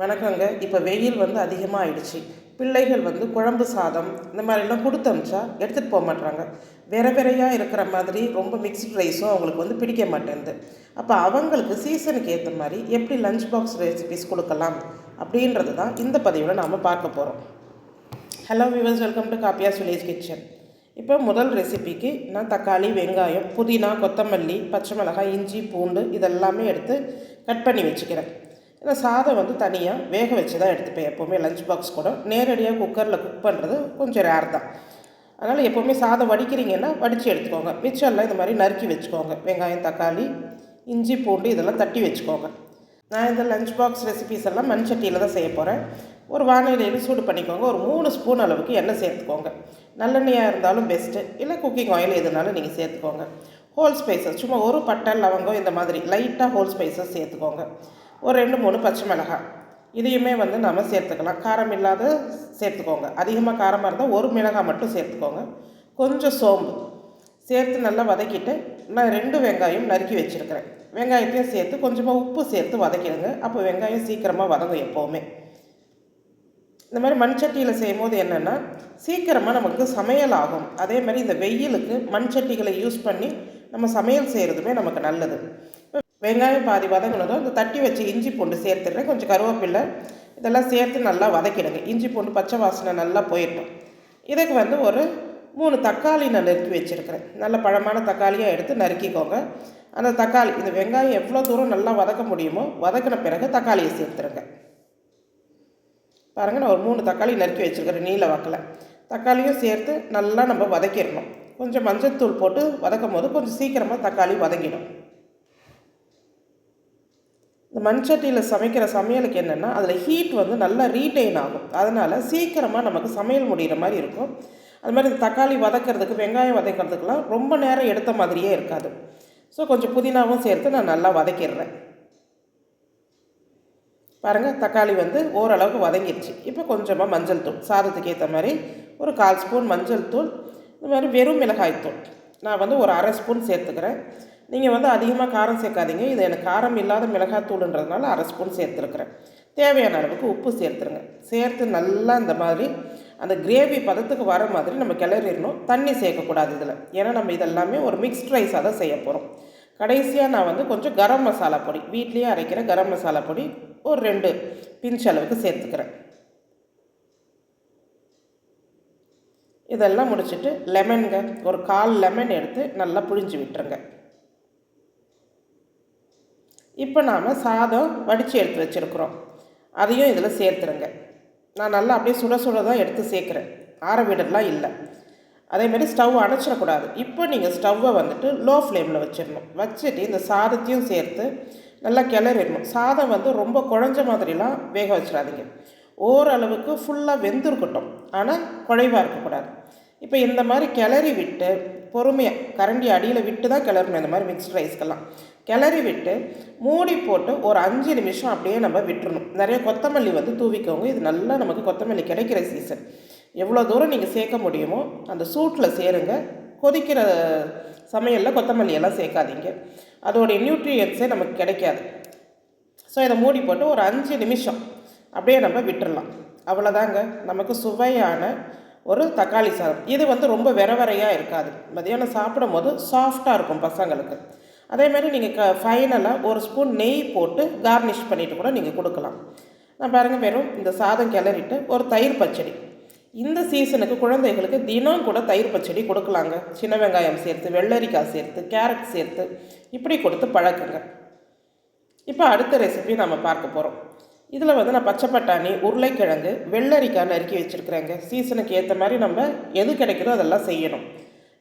வணக்கங்க. இப்போ வெயில் வந்து அதிகமாக ஆயிடுச்சு பிள்ளைகள் வந்து குழம்பு சாதம் இந்த மாதிரிலாம் கொடுத்து அனுப்பிச்சா எடுத்துகிட்டு போக மாட்றாங்க. வெற வெறையாக இருக்கிற மாதிரி ரொம்ப மிக்ஸ்டு ரைஸும் அவங்களுக்கு வந்து பிடிக்க மாட்டேங்குது அப்போ அவங்களுக்கு சீசனுக்கு ஏற்ற மாதிரி எப்படி லஞ்ச் பாக்ஸ் ரெசிபிஸ் கொடுக்கலாம் அப்படின்றது தான் இந்த பதிவில் நாம் பார்க்க போகிறோம் hello viewers welcome to Kappiyas village kitchen இப்போ முதல் ரெசிபிக்கு நான் தக்காளி வெங்காயம் புதினா கொத்தமல்லி பச்சை மிளகாய் இஞ்சி பூண்டு இதெல்லாமே எடுத்து கட் பண்ணி வச்சுக்கிறேன். ஏன்னா சாதம் வந்து தனியாக வேக வச்சு தான் எடுத்துப்பேன். எப்போவுமே லஞ்ச் பாக்ஸ் கூட. நேரடியாக குக்கரில் குக் பண்ணுறது கொஞ்சம் ரேர் தான். அதனால் எப்போவுமே சாதம் வடிக்கிறீங்கன்னா வடித்து எடுத்துக்கோங்க. மிச்சம்லாம் இந்த மாதிரி நறுக்கி வச்சுக்கோங்க. வெங்காயம் தக்காளி இஞ்சி பூண்டு இதெல்லாம் தட்டி வச்சுக்கோங்க. நான் இந்த லஞ்ச் பாக்ஸ் ரெசிபிஸ் எல்லாம் மண் சட்டியில் தான் செய்ய போகிறேன் ஒரு வானிலையில் சூடு பண்ணிக்கோங்க. ஒரு மூணு ஸ்பூன் அளவுக்கு எண்ணெய் சேர்த்துக்கோங்க. நல்லெண்ணெயாக இருந்தாலும் பெஸ்ட்டு இல்லை குக்கிங் ஆயில் எதுனாலும் நீங்கள் சேர்த்துக்கோங்க. ஹோல் ஸ்பைசஸ் சும்மா ஒரு பட்டை லவங்கம் இந்த மாதிரி லைட்டாக ஹோல் ஸ்பைசஸ் சேர்த்துக்கோங்க. ஒரு ரெண்டு மூணு பச்சை மிளகாய். இதையுமே வந்து நம்ம சேர்த்துக்கலாம். காரம் இல்லாத சேர்த்துக்கோங்க. அதிகமாக காரமாக இருந்தால் ஒரு மிளகாய் மட்டும் சேர்த்துக்கோங்க. கொஞ்சம் சோம்பு. சேர்த்து நல்லா வதக்கிட்டு நான் ரெண்டு வெங்காயம் நறுக்கி வச்சுருக்கிறேன். வெங்காயத்தையும் சேர்த்து கொஞ்சமாக உப்பு சேர்த்து வதக்கிடுங்க. அப்போ வெங்காயம் சீக்கிரமாக வதங்கும் எப்போவுமே. இந்த மாதிரி மண்சட்டியில் செய்யும்போது செய்யும் போது என்னென்னா சீக்கிரமாக நமக்கு சமையல் ஆகும். அதே மாதிரி இந்த வெயிலுக்கு மண்சட்டிகளை யூஸ் பண்ணி நம்ம சமையல் செய்கிறதுமே நமக்கு நல்லது. வெங்காயம் பாதி வதங்கினதும் இந்த தட்டி வச்சு இஞ்சி பூண்டு சேர்த்துடுறேன். கொஞ்சம் கருவேப்பில்லை இதெல்லாம் சேர்த்து நல்லா வதக்கிடுங்க. இஞ்சி பூண்டு பச்சை வாசனை நல்லா போயிட்டோம் இதுக்கு வந்து ஒரு மூணு தக்காளி நான் நறுக்கி வச்சுருக்கிறேன். நல்ல பழமான தக்காளியாக எடுத்து நறுக்கிக்கோங்க. அந்த தக்காளி இந்த வெங்காயம் எவ்வளோ தூரம் நல்லா வதக்க முடியுமோ வதக்கின பிறகு தக்காளியை சேர்த்துருங்க பாருங்கள் நான் ஒரு மூணு தக்காளி நறுக்கி வச்சுருக்கிறேன் நீல வாக்கில். தக்காளியும் சேர்த்து நல்லா நம்ம வதக்கிடணும். கொஞ்சம் மஞ்சத்தூள் போட்டு வதக்கும் போது கொஞ்சம் சீக்கிரமாக தக்காளி வதங்கிடும். இந்த மண் சட்டியில் சமைக்கிற சமையலுக்கு என்னென்னா அதில் ஹீட் வந்து நல்லா ரீட்டைன் ஆகும். அதனால் சீக்கிரமாக நமக்கு சமையல் முடிகிற மாதிரி இருக்கும். அது மாதிரி இந்த தக்காளி வதக்கிறதுக்கு வெங்காயம் வதக்கிறதுக்கெலாம் ரொம்ப நேரம் எடுத்த மாதிரியே இருக்காது. ஸோ கொஞ்சம் புதினாவும் சேர்த்து நான் நல்லா வதக்கிடுறேன். பாருங்கள் தக்காளி வந்து ஓரளவுக்கு வதங்கிடுச்சு. இப்போ கொஞ்சமாக மஞ்சள் தூள் சாதத்துக்கு ஏற்ற மாதிரி ஒரு கால் ஸ்பூன் மஞ்சள் தூள் இந்த மாதிரி வெறும் மிளகாய் தூள் நான் வந்து ஒரு அரை ஸ்பூன் சேர்த்துக்கிறேன். நீங்கள் வந்து அதிகமாக காரம் சேர்க்காதீங்க. இது எனக்கு காரம் இல்லாத மிளகாய் தூளுன்றதுனால அரை ஸ்பூன் சேர்த்துருக்குறேன். தேவையான அளவுக்கு உப்பு சேர்த்துருங்க. சேர்த்து நல்லா இந்த மாதிரி அந்த கிரேவி பதத்துக்கு வர மாதிரி நம்ம கிளறிடணும். தண்ணி சேர்க்கக்கூடாது இதில். ஏன்னா நம்ம இதெல்லாமே ஒரு மிக்ஸ்ட் ரைஸாக தான் செய்ய போகிறோம். கடைசியாக நான் வந்து கொஞ்சம் கரம் மசாலா பொடி வீட்லேயே அரைக்கிற கரம் மசாலா பொடி ஒரு ரெண்டு பிஞ்ச் அளவுக்கு சேர்த்துக்கிறேன். இதெல்லாம் முடிச்சுட்டு லெமனுங்க ஒரு கால் லெமன் எடுத்து நல்லா புழிஞ்சு விட்டுருங்க. இப்போ நாம் சாதம் வடித்து எடுத்து வச்சுருக்குறோம். அதையும் இதில் சேர்த்துருங்க. நான் நல்லா அப்படியே சுட சுட தான் எடுத்து சேர்க்குறேன். ஆற விடலாம் இல்லை. அதேமாரி ஸ்டவ் அணைச்சிடக்கூடாது இப்போ நீங்கள் ஸ்டவ்வை வந்துட்டு லோ ஃப்ளேமில் வச்சிடணும். வச்சுட்டு இந்த சாதத்தையும் சேர்த்து நல்லா கிளறிடணும். சாதம் வந்து ரொம்ப குழஞ்ச மாதிரிலாம் வேக வச்சிடாதீங்க. ஓரளவுக்கு ஃபுல்லாக வெந்திருக்கட்டும். ஆனால் குழைவாக இருக்கக்கூடாது. இப்போ இந்த மாதிரி கிளறி விட்டு பொறுமையாக கரண்டி அடியில் விட்டு தான் கிளறணும். இந்த மாதிரி மிக்ஸ்ட் ரைஸ்க்கெல்லாம் கிளறி விட்டு மூடி போட்டு ஒரு அஞ்சு நிமிஷம் அப்படியே நம்ம விட்டுறணும். நிறைய கொத்தமல்லி வந்து தூவிக்கோங்க. இது நல்லா நமக்கு கொத்தமல்லி கிடைக்கிற சீசன் எவ்வளோ தூரம் நீங்கள் சேர்க்க முடியுமோ அந்த சூட்டில் சேருங்க. கொதிக்கிற சமையலில் கொத்தமல்லி எல்லாம் சேர்க்காதீங்க. அதோடைய நியூட்ரியன்ஸே நமக்கு கிடைக்காது. ஸோ இதை மூடி போட்டு ஒரு அஞ்சு நிமிஷம் அப்படியே நம்ம விட்டுடலாம் அவ்வளோதாங்க நமக்கு சுவையான ஒரு தக்காளி சாதம். இது வந்து ரொம்ப விரவரையாக இருக்காது. மதியானம் சாப்பிடும் போது சாஃப்டாக இருக்கும் பசங்களுக்கு. அதேமாதிரி நீங்கள் க ஃபைனலாக ஒரு ஸ்பூன் நெய் போட்டு கார்னிஷ் பண்ணிவிட்டு கூட நீங்கள் கொடுக்கலாம். நான் பாருங்கள் வெறும் இந்த சாதம் கிளறிட்டு ஒரு தயிர் பச்சடி. இந்த சீசனுக்கு குழந்தைகளுக்கு தினம் கூட தயிர் பச்சடி கொடுக்கலாங்க. சின்ன வெங்காயம் சேர்த்து வெள்ளரிக்காய் சேர்த்து கேரட் சேர்த்து இப்படி கொடுத்து பழக்குங்க. இப்போ அடுத்த ரெசிபி நம்ம பார்க்க போகிறோம் இதில் வந்து நான் பச்சை பட்டாணி உருளைக்கிழங்கு வெள்ளரிக்காய் நறுக்கி வச்சுருக்குறேங்க. சீசனுக்கு ஏற்ற மாதிரி நம்ம எது கிடைக்குதோ அதெல்லாம் செய்யணும்.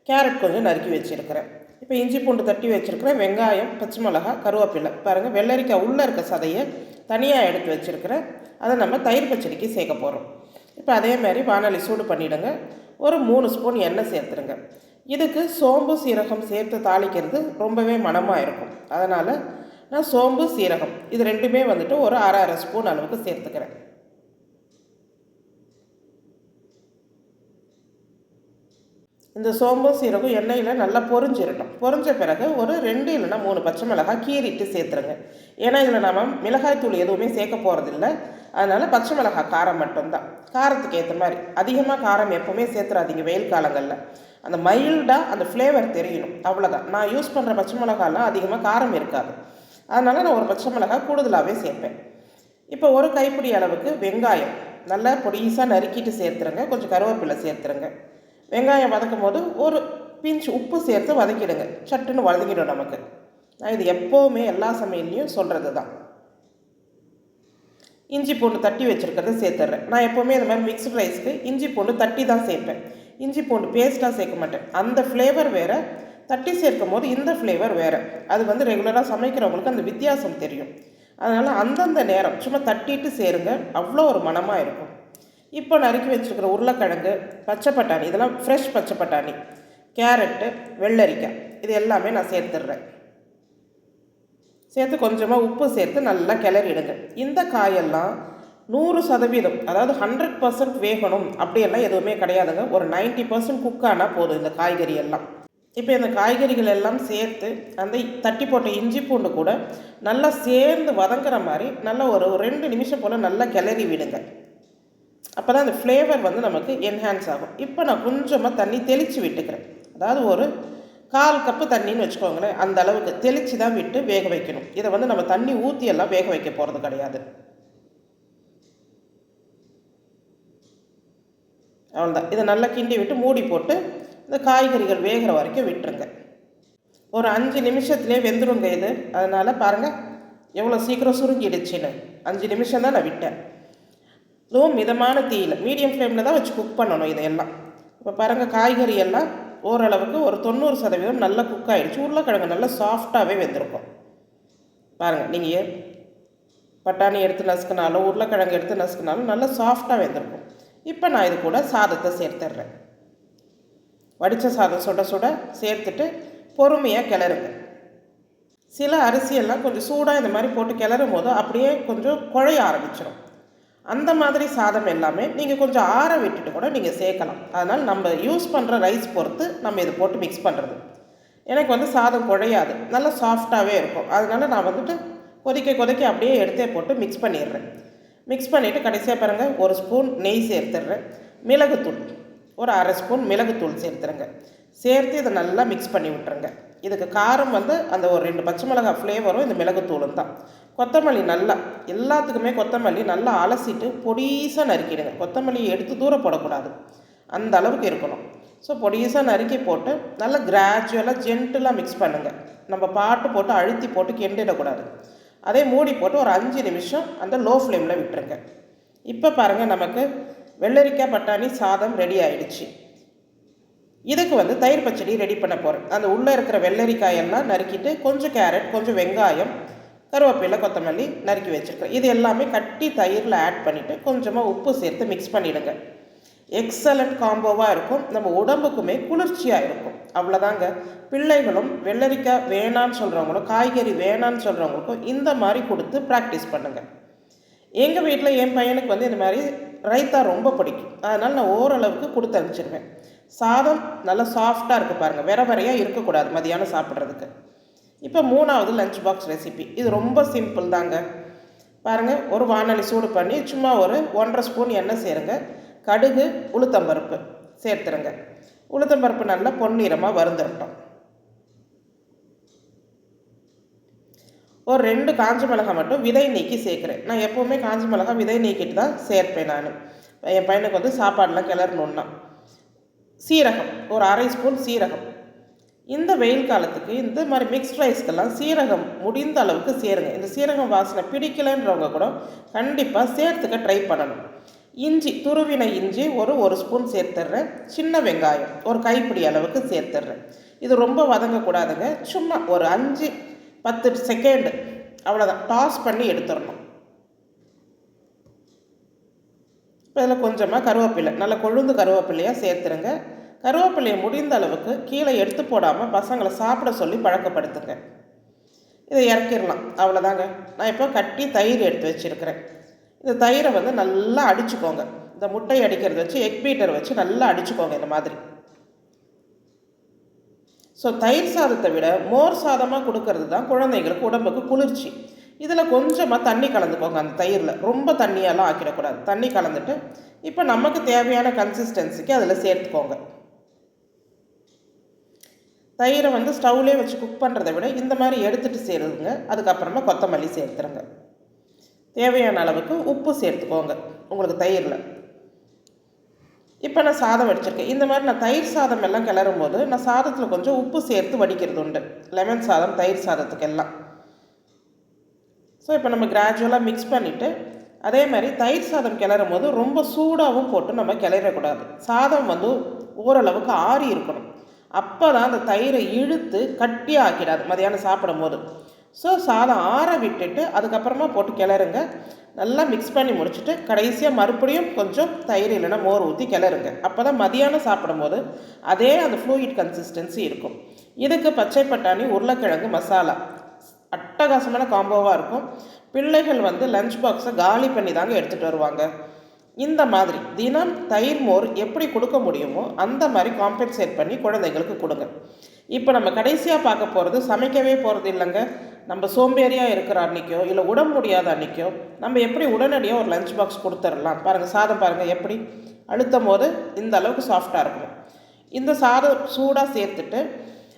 கேரட் கொஞ்சம் நறுக்கி வச்சுருக்கிறேன். இப்போ இஞ்சி பூண்டு தட்டி வச்சுருக்கிறேன் வெங்காயம் பச்சை மிளகா கருவேப்பிலை. பாருங்கள் வெள்ளரிக்காய் உள்ளே இருக்க சதையை தனியாக எடுத்து வச்சுருக்கிறேன் அதை நம்ம தயிர் பச்சடிக்கு சேர்க்க போகிறோம் இப்போ அதே மாதிரி வானொலி சூடு பண்ணிவிடுங்க ஒரு மூணு ஸ்பூன் எண்ணெய் சேர்த்துருங்க. இதுக்கு சோம்பு சீரகம் சேர்த்து தாளிக்கிறது ரொம்பவே மனமாக இருக்கும். அதனால் நான் சோம்பு சீரகம் இது ரெண்டுமே வந்துட்டு ஒரு அரை அரை ஸ்பூன் அளவுக்கு சேர்த்துக்கிறேன். இந்த சோம்பும் சீரகம் எண்ணெயில் நல்லா பொரிஞ்சிடணும் பொரிஞ்ச பிறகு ஒரு ரெண்டு இல்லைன்னா மூணு பச்சை மிளகாய் கீறிட்டு சேர்த்துருங்க. ஏன்னா இதில் நம்ம மிளகாய் தூள் எதுவுமே சேர்க்க போகிறதில்ல அதனால் பச்சை மிளகாய் காரம் மட்டும்தான். காரத்துக்கு ஏற்ற மாதிரி. அதிகமாக காரம் எப்போவுமே சேர்த்துறாதீங்க வெயில் காலங்களில். அந்த மைல்டாக அந்த ஃப்ளேவர் தெரியணும். அவ்வளோதான் நான் யூஸ் பண்ணுற பச்சை மிளகாலாம் அதிகமாக காரம் இருக்காது. அதனால் நான் ஒரு பச்சை மிளகாய் கூடுதலாகவே சேர்ப்பேன். இப்போ ஒரு கைப்பிடி அளவுக்கு வெங்காயம். நல்லா பொடிசாக நறுக்கிட்டு சேர்த்துருங்க. கொஞ்சம் கருவேப்பிலை சேர்த்துருங்க. வெங்காயம் வதக்கும் போது ஒரு பிஞ்ச் உப்பு சேர்த்து வதக்கிடுங்க. சட்டுன்னு வதங்கிடும் நமக்கு. நான் இது எப்போவுமே எல்லா சமையல்லையும் சொல்கிறது தான். இஞ்சி பூண்டு தட்டி வச்சுருக்கிறத சேர்த்துட்றேன் நான் எப்போவுமே இந்த மாதிரி மிக்ஸ்டு ரைஸ்க்கு இஞ்சி பூண்டு தட்டி தான் சேர்ப்பேன். இஞ்சி பூண்டு பேஸ்ட்டாக சேர்க்க மாட்டேன். அந்த ஃப்ளேவர் வேறு. தட்டி சேர்க்கும் போது இந்த ஃப்ளேவர் வேறு. அது வந்து ரெகுலராக சமைக்கிறவங்களுக்கு அந்த வித்தியாசம் தெரியும். அதனால் அந்தந்த நேரம் சும்மா தட்டிட்டு சேருங்க. அவ்வளோ ஒரு மனமாக இருக்கும். இப்போ நறுக்கி வச்சுருக்கிற உருளைக்கிழங்கு பச்சை பட்டாணி இதெல்லாம் ஃப்ரெஷ் பச்சை பட்டாணி கேரட்டு வெள்ளரிக்காய் இது எல்லாமே நான் சேர்த்துடுறேன். சேர்த்து கொஞ்சமாக உப்பு சேர்த்து நல்லா கிளறிடுங்க. இந்த காயெல்லாம் நூறு சதவீதம் அதாவது ஹண்ட்ரட் பர்சன்ட் வேகணும் அப்படியெல்லாம் எதுவுமே கிடையாதுங்க. ஒரு நைன்ட்டி பர்சன்ட் குக் ஆனால் போதும் இந்த காய்கறி எல்லாம். இப்போ இந்த காய்கறிகள் எல்லாம் சேர்த்து அந்த தட்டி போட்ட இஞ்சி பூண்டு கூட நல்லா சேர்ந்து வதங்குற மாதிரி நல்லா ஒரு ரெண்டு நிமிஷம் போல் நல்லா கிளறி விடுங்க. அப்போ தான் அந்த ஃப்ளேவர் வந்து நமக்கு என்ஹான்ஸ் ஆகும். இப்போ நான் கொஞ்சமாக தண்ணி தெளித்து விட்டுக்கிறேன். அதாவது ஒரு கால் கப்பு தண்ணின்னு வச்சுக்கோங்களேன். அந்த அளவுக்கு தெளித்து தான் விட்டு வேக வைக்கணும். இதை வந்து நம்ம தண்ணி ஊற்றி எல்லாம் வேக வைக்க போகிறது கிடையாது. அவ்வளோதான் இதை நல்லா கிண்டி விட்டு மூடி போட்டு இந்த காய்கறிகள் வேகிற வரைக்கும் விட்டுருங்க. ஒரு அஞ்சு நிமிஷத்துலேயே வெந்துருங்க இது. அதனால் பாருங்கள் எவ்வளோ சீக்கிரம் சுருங்கிடுச்சின்னு. அஞ்சு நிமிஷம் தான் நான் விட்டேன். இதுவும் மிதமான தீயில் மீடியம் ஃப்ளேமில் தான் வச்சு குக் பண்ணணும் இதையெல்லாம். இப்போ பாருங்கள் காய்கறி எல்லாம் ஓரளவுக்கு ஒரு தொண்ணூறு சதவீதம் நல்லா குக் ஆகிடுச்சு உருளைக்கிழங்கு நல்லா சாஃப்டாகவே வெந்திருக்கும். பாருங்கள் நீங்கள் பட்டாணி எடுத்து நசுக்கினாலும் உருளைக்கிழங்கு எடுத்து நசுக்கினாலும் நல்லா சாஃப்டாக வெந்திருக்கும். இப்போ நான் இது கூட சாதத்தை சேர்த்துட்றேன். வடித்த சாதம் சுட சுட சேர்த்துட்டு பொறுமையாக கிளறுங்க. சில அரிசியெல்லாம் கொஞ்சம் சூடாக இந்த மாதிரி போட்டு கிளறும் போது அப்படியே கொஞ்சம் குழைய ஆரம்பிச்சிடும் அந்த மாதிரி சாதம் எல்லாமே நீங்கள் கொஞ்சம் ஆற விட்டுட்டு கூட நீங்கள் சேர்க்கலாம். அதனால் நம்ம யூஸ் பண்ணுற ரைஸ் பொறுத்து நம்ம இதை போட்டு மிக்ஸ் பண்ணுறது எனக்கு வந்து சாதம் குழையாது. நல்லா சாஃப்டாகவே இருக்கும். அதனால் நான் வந்துட்டு கொதிக்க கொதிக்க அப்படியே எடுத்தே போட்டு மிக்ஸ் பண்ணிடுறேன். மிக்ஸ் பண்ணிவிட்டு கடைசியாக பாருங்கள் ஒரு ஸ்பூன் நெய் சேர்த்துடுறேன். மிளகுத்தூள் ஒரு அரை ஸ்பூன் மிளகுத்தூள் சேர்த்துருங்க சேர்த்து இதை நல்லா மிக்ஸ் பண்ணி விட்டுருங்க. இதுக்கு காரம் வந்து அந்த ஒரு ரெண்டு பச்சை மிளகாய் ஃப்ளேவரும் இந்த மிளகுத்தூளும் தான். கொத்தமல்லி நல்லா எல்லாத்துக்குமே கொத்தமல்லி நல்லா அலசிட்டு பொடிசாக நறுக்கிடுங்க. கொத்தமல்லியை எடுத்து தூர போடக்கூடாது. அந்த அளவுக்கு இருக்கணும். ஸோ பொடிசாக நறுக்கி போட்டு நல்லா கிராஜுவலாக ஜென்டிலாக மிக்ஸ் பண்ணுங்கள் நம்ம பாட்டு போட்டு அழுத்தி போட்டு கெண்டிடக்கூடாது. அதே மூடி போட்டு ஒரு அஞ்சு நிமிஷம் அந்த லோ ஃப்ளேமில் விட்டுருங்க. இப்போ பாருங்கள் நமக்கு வெள்ளரிக்காய் பட்டாணி சாதம் ரெடி ஆயிடுச்சு. இதுக்கு வந்து தயிர் பச்சடி ரெடி பண்ண போகிறேன் அந்த உள்ளே இருக்கிற வெள்ளரிக்காயெல்லாம் நறுக்கிட்டு கொஞ்சம் கேரட் கொஞ்சம் வெங்காயம் கருவேப்பிலை கொத்தமல்லி நறுக்கி வச்சுருக்கேன். இது எல்லாமே கட்டி தயிரில் ஆட் பண்ணிவிட்டு கொஞ்சமாக உப்பு சேர்த்து மிக்ஸ் பண்ணிவிடுங்க எக்ஸலண்ட் காம்போவாக இருக்கும். நம்ம உடம்புக்குமே குளிர்ச்சியாக இருக்கும். அவ்வளோதாங்க பிள்ளைகளும் வெள்ளரிக்காய் வேணான்னு சொல்கிறவங்களும் காய்கறி வேணான்னு சொல்கிறவங்களுக்கும் இந்த மாதிரி கொடுத்து ப்ராக்டிஸ் பண்ணுங்கள் எங்கள் வீட்டில் என் பையனுக்கு வந்து இந்த மாதிரி ரைத்தா ரொம்ப பிடிக்கும். அதனால் நான் ஓரளவுக்கு கொடுத்து அனுப்பிச்சிருவேன். சாதம் நல்லா சாஃப்டாக இருக்குது பாருங்கள் வெற வெறையாக இருக்கக்கூடாது மதியானம் சாப்பிட்றதுக்கு. இப்போ மூணாவது லஞ்ச் பாக்ஸ் ரெசிபி இது ரொம்ப சிம்பிள் தாங்க. பாருங்கள் ஒரு வானொலி சூடு பண்ணி சும்மா ஒரு ஒன்றரை ஸ்பூன் எண்ணெய் சேருங்க. கடுகு உளுத்தம்பருப்பு சேர்த்துருங்க. உளுத்தம்பருப்பு நல்லா பொன்னிறமாக வறுந்துடட்டும் ஒரு ரெண்டு காஞ்ச மிளகாய் மட்டும் விதை நீக்கி சேர்க்குறேன். நான் எப்போவுமே காஞ்ச மிளகாய் விதை நீக்கிட்டு தான் சேர்ப்பேன் நான். என் பையனுக்கு வந்து சாப்பாடெலாம் கிளறணுன்னா சீரகம் ஒரு அரை ஸ்பூன் சீரகம். இந்த வெயில் காலத்துக்கு இந்த மாதிரி மிக்ஸ்ட் ரைஸ்க்கெல்லாம் சீரகம் முடிந்த அளவுக்கு சேருங்க. இந்த சீரகம் வாசனை பிடிக்கலைன்றவங்க கூட கண்டிப்பாக சேர்த்துக்க ட்ரை பண்ணணும். இஞ்சி துருவின இஞ்சி ஒரு ஒரு ஸ்பூன் சேர்த்துட்றேன். சின்ன வெங்காயம் ஒரு கைப்பிடி அளவுக்கு சேர்த்துட்றேன். இது ரொம்ப வதங்கக்கூடாதுங்க. சும்மா ஒரு அஞ்சு பத்து செகண்டு அவ்வளோதான் டாஸ் பண்ணி எடுத்துடணும். இப்போ இதில் கொஞ்சமாக கருவேப்பிலை நல்லா கொழுந்து கருவேப்பிலையாக சேர்த்துருங்க. கருவேப்பிலையை முடிந்த அளவுக்கு கீழே எடுத்து போடாமல் பசங்களை சாப்பிட சொல்லி பழக்கப்படுத்துங்க. இதை இறக்கிடலாம். அவ்வளோதாங்க. நான் இப்போ கட்டி தயிர் எடுத்து வச்சுருக்கிறேன். இந்த தயிரை வந்து நல்லா அடிச்சுக்கோங்க. இந்த முட்டை அடிக்கிறத வச்சு எக் பீட்டர் வச்சு நல்லா அடிச்சுக்கோங்க இந்த மாதிரி. ஸோ தயிர் சாதத்தை விட மோர் சாதமாக கொடுக்கறது தான் குழந்தைங்களுக்கு உடம்புக்கு குளிர்ச்சி. இதில் கொஞ்சமாக தண்ணி கலந்துக்கோங்க அந்த தயிரில். ரொம்ப தண்ணியெல்லாம் ஆக்கிடக்கூடாது. தண்ணி கலந்துட்டு இப்போ நமக்கு தேவையான கன்சிஸ்டன்சிக்கு அதில் சேர்த்துக்கோங்க. தயிரை வந்து ஸ்டவ்லேயே வச்சு குக் பண்ணுறதை விட இந்த மாதிரி எடுத்துகிட்டு சேருங்க அதுக்கப்புறமா கொத்தமல்லி சேர்த்துருங்க. தேவையான அளவுக்கு உப்பு சேர்த்துக்கோங்க உங்களுக்கு தயிரில். இப்போ நான் சாதம் வடிச்சிருக்கேன். இந்த மாதிரி நான் தயிர் சாதம் எல்லாம் கிளறும் போது நான் சாதத்தில் கொஞ்சம் உப்பு சேர்த்து வடிக்கிறது உண்டு லெமன் சாதம் தயிர் சாதத்துக்கெல்லாம். ஸோ இப்போ நம்ம கிராஜுவலாக மிக்ஸ் பண்ணிவிட்டு அதே மாதிரி தயிர் சாதம் கிளறும் போது ரொம்ப சூடாகவும் போட்டு நம்ம கிளறக்கூடாது. சாதம் வந்து ஓரளவுக்கு ஆறி இருக்கணும். அப்போ தான் அந்த தயிரை இழுத்து கட்டியாக ஆக்கிடாது மதியானம் சாப்பிடும் போது ஸோ சாதம் ஆற விட்டுட்டு அதுக்கப்புறமா போட்டு கிளறுங்க. நல்லா மிக்ஸ் பண்ணி முடிச்சுட்டு கடைசியாக மறுபடியும் கொஞ்சம் தயிர் இல்லைன்னா மோர் ஊற்றி கிளறுங்க. அப்போ தான் மதியானம் சாப்பிடும்போது அதே அந்த ஃப்ளூயிட் கன்சிஸ்டன்சி இருக்கும். இதுக்கு பச்சை பட்டாணி உருளைக்கிழங்கு மசாலா. அட்டகாசமான காம்போவாக இருக்கும். பிள்ளைகள் வந்து லஞ்ச் பாக்ஸை காலி பண்ணி தாங்க எடுத்துகிட்டு வருவாங்க. இந்த மாதிரி தினம் தயிர் மோர் எப்படி கொடுக்க முடியுமோ அந்த மாதிரி காம்பன்சேட் பண்ணி குழந்தைங்களுக்கு கொடுங்க. இப்போ நம்ம கடைசியாக பார்க்க போகிறது சமைக்கவே போகிறது இல்லைங்க. நம்ம சோம்பேறியாக இருக்கிற அன்றைக்கோ இல்லை உடம்பு முடியாத அன்றைக்கோ நம்ம எப்படி உடனடியாக ஒரு லஞ்ச் பாக்ஸ் கொடுத்துடலாம். பாருங்கள் சாதம் பாருங்கள் எப்படி. அழுத்தும் போது இந்த அளவுக்கு சாஃப்டாக இருக்கும். இந்த சாதம் சூடாக சேர்த்துட்டு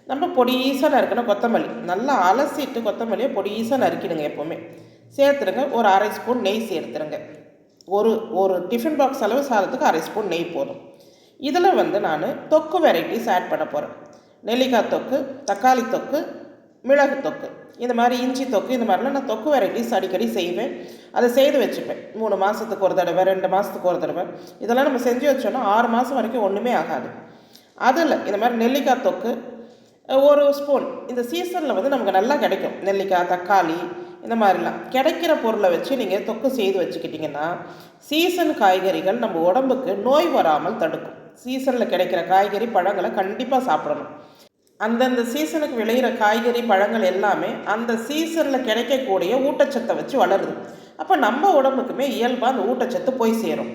நம்ம பொடியீசாக நறுக்கணும் கொத்தமல்லி. நல்லா அலசிட்டு கொத்தமல்லியை பொடியீசாக நறுக்கிடுங்க எப்போவுமே. சேர்த்துருங்க ஒரு அரை ஸ்பூன் நெய் சேர்த்துருங்க ஒரு ஒரு டிஃபன் பாக்ஸ் அளவு சாதத்துக்கு அரை ஸ்பூன் நெய் போதும். இதில் வந்து நான் தொக்கு வெரைட்டிஸ் ஆட் பண்ண போகிறேன் நெல்லிக்காய் தொக்கு தக்காளி தொக்கு மிளகு தொக்கு. இந்த மாதிரி இஞ்சி தொக்கு இந்த மாதிரிலாம் நான் தொக்கு வெரைட்டிஸ் அடிக்கடி செய்வேன். அதை செய்து வச்சுப்பேன். மூணு மாதத்துக்கு ஒரு தடவை ரெண்டு மாதத்துக்கு ஒரு தடவை. இதெல்லாம் நம்ம செஞ்சு வச்சோன்னா ஆறு மாதம் வரைக்கும் ஒன்றுமே ஆகாது. அதில் இந்த மாதிரி நெல்லிக்காய் தொக்கு ஒரு ஸ்பூன் இந்த சீசனில் வந்து நமக்கு நல்லா கிடைக்கும். நெல்லிக்காய் தக்காளி இந்த மாதிரிலாம். கிடைக்கிற பொருளை வச்சு நீங்கள் தொக்கு செய்து வச்சுக்கிட்டிங்கன்னா சீசன் காய்கறிகள் நம்ம உடம்புக்கு நோய் வராமல் தடுக்கும். சீசனில் கிடைக்கிற காய்கறி பழங்களை கண்டிப்பாக சாப்பிடணும். அந்தந்த சீசனுக்கு விளையிற காய்கறி பழங்கள் எல்லாமே அந்த சீசனில் கிடைக்கக்கூடிய ஊட்டச்சத்தை வச்சு வளருது. அப்போ நம்ம உடம்புக்குமே இயல்பாக அந்த ஊட்டச்சத்து போய் சேரும்.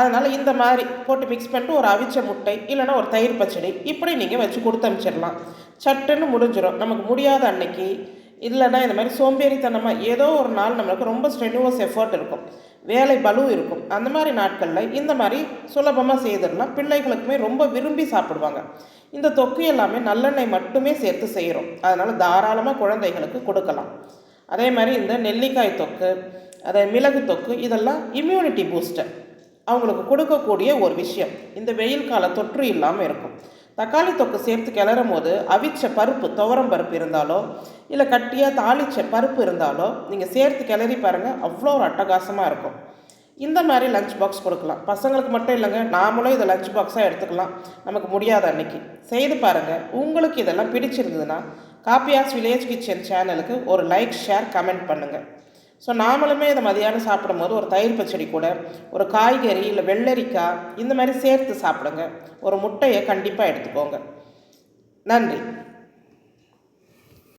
அதனால் இந்த மாதிரி போட்டு மிக்ஸ் பண்ணிட்டு ஒரு அவிச்ச முட்டை இல்லைனா ஒரு தயிர் பச்சடி இப்படி நீங்கள் வச்சு கொடுத்து அனுப்பிச்சிடலாம். சட்டுன்னு முடிஞ்சிடும் நமக்கு முடியாத அன்னைக்கு இல்லைன்னா இந்த மாதிரி சோம்பேறித்தனமாக ஏதோ ஒரு நாள் நம்மளுக்கு ரொம்ப ஸ்ட்ரெனுவஸ் எஃபர்ட் இருக்கும். வேலை பலு இருக்கும். அந்த மாதிரி நாட்களில் இந்த மாதிரி சுலபமாக செய்திடலாம். பிள்ளைகளுக்குமே ரொம்ப விரும்பி சாப்பிடுவாங்க. இந்த தொக்கு எல்லாமே நல்லெண்ணெய் மட்டுமே சேர்த்து செய்கிறோம் அதனால் தாராளமாக குழந்தைகளுக்கு கொடுக்கலாம். அதே மாதிரி இந்த நெல்லிக்காய் தொக்கு அதை மிளகு தொக்கு இதெல்லாம் இம்யூனிட்டி பூஸ்டர் அவங்களுக்கு கொடுக்கக்கூடிய ஒரு விஷயம். இந்த வெயில் கால தொற்று இல்லாமல் இருக்கும். தக்காளி தொக்கு சேர்த்து கிளறும் போது அவிச்ச பருப்பு துவரம் பருப்பு இருந்தாலோ இல்லை கட்டியாக தாளிச்ச பருப்பு இருந்தாலோ நீங்கள் சேர்த்து கிளறி பாருங்கள் அவ்வளோ ஒரு அட்டகாசமாக இருக்கும். இந்த மாதிரி லஞ்ச் பாக்ஸ் கொடுக்கலாம். பசங்களுக்கு மட்டும் இல்லைங்க நாமளும் இதை லஞ்ச் பாக்ஸாக எடுத்துக்கலாம். நமக்கு முடியாத அன்னைக்கு. செய்து பாருங்கள் உங்களுக்கு இதெல்லாம் பிடிச்சிருந்ததுன்னா காப்பியாஸ் வில்லேஜ் கிச்சன் சேனலுக்கு ஒரு லைக் ஷேர் கமெண்ட் பண்ணுங்கள் ஸோ நாமளுமே இதை மதியானம் சாப்பிடும்போது ஒரு தயிர் பச்சடி கூட ஒரு காய்கறி இல்லை வெள்ளரிக்காய் இந்த மாதிரி சேர்த்து சாப்பிடுங்க. ஒரு முட்டையை கண்டிப்பாக எடுத்துக்கோங்க. நன்றி.